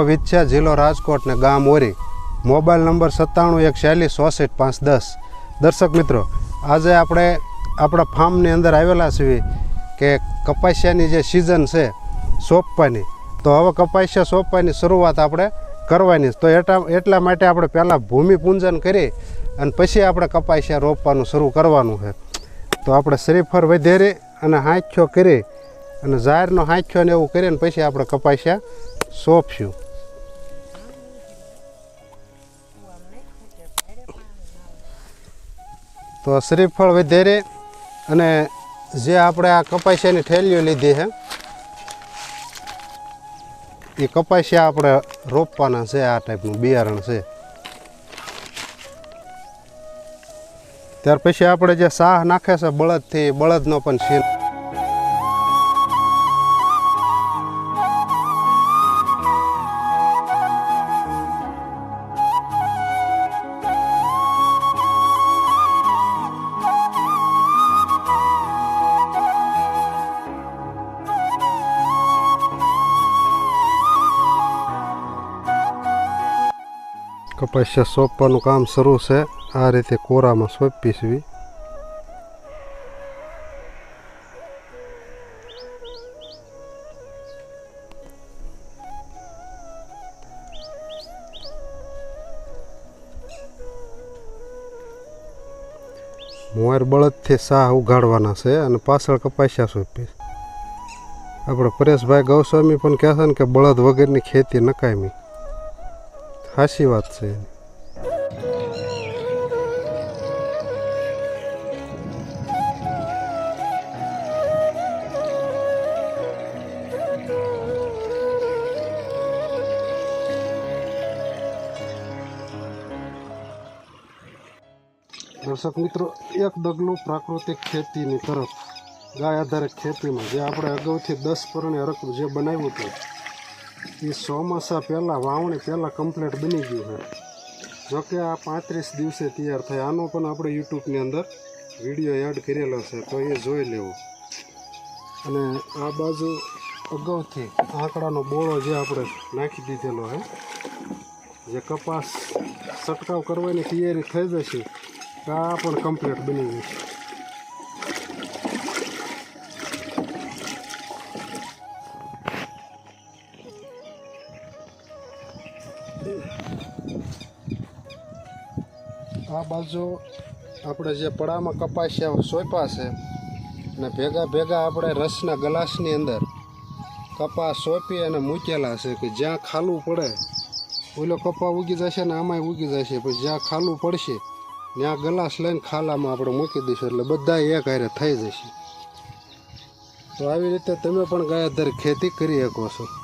વિછ્યા જિલ્લો રાજકોટ ને ગામ ઓરી. મોબાઈલ નંબર સત્તાણું એક છેલ્લીસ ચોસઠ પાંચ દસ. દર્શક મિત્રો, આજે આપણે આપણા ફાર્મની અંદર આવેલા છીએ કે કપાસિયાની જે સિઝન છે સોંપવાની. તો હવે કપાસિયા સોંપવાની શરૂઆત આપણે કરવાની. તો એટલા એટલા માટે આપણે પહેલાં ભૂમિ પૂંજન કરી અને પછી આપણે કપાસિયા રોપવાનું શરૂ કરવાનું છે. તો આપણે શ્રીફર વધેરી અને હાંખ્યો કરી અને ઝારનો હાંખ્યો ને એવું કરીને પછી આપણે કપાસિયા સોંપશું તો શ્રીફળ વધેરી અને જે આપણે આ કપાસિયાની ઠેલીઓ લીધી છે, એ કપાસિયા આપણે રોપવાના છે, આ ટાઈપનું બિયારણ છે. ત્યાર પછી આપણે જે સાહ નાખે છે, બળદથી બળદનો પણ સીન કપાસિયા સોંપવાનું કામ શરૂ છે આ રીતે કોરામાં સોંપીશવી મોર બળદથી સાહ ઉગાડવાના છે અને પાછળ કપાસિયા સોંપીશ આપણે પરેશભાઈ ગૌસ્વામી પણ કહે છે ને કે બળદ વગરની ખેતી નકામી સાચી વાત છે. દર્શક મિત્રો, એક ડગલું પ્રાકૃતિક ખેતીની તરફ ગાય આધારિત ખેતીમાં જે આપણે અગાઉથી દસ પરણે અરક જે બનાવ્યું હતું એ ચોમાસા પહેલાં, વાવણી પહેલાં કમ્પ્લીટ બની ગયું છે. જોકે આ પાંત્રીસ દિવસે તૈયાર થાય, આનો પણ આપણે યુટ્યુબની અંદર વીડિયો એડ કરેલો છે, તો એ જોઈ લેવો. અને આ બાજુ અગાઉથી આંકડાનો બોળો જે આપણે નાખી દીધેલો છે, જે કપાસ છંટકાવ કરવાની તૈયારી થઈ જશે આ પણ કમ્પ્લીટ બની જશે. આ બાજુ આપણે જે પડામાં કપાસ છે સોંપા છે અને ભેગા ભેગા આપણે રસના ગ્લાસની અંદર કપાસ સોંપી અને મૂકેલા છે કે જ્યાં ખાલું પડે, ઓલો કપા ઉગી જશે ને આમાંય ઉગી જશે, પછી જ્યાં ખાલું પડશે, ત્યાં ગ્લાસ લઈને ખાલામાં આપણે મૂકી દઈશું એટલે બધા એક હારે થઈ જશે. તો આવી રીતે તમે પણ ગાયધર ખેતી કરી શકો છો.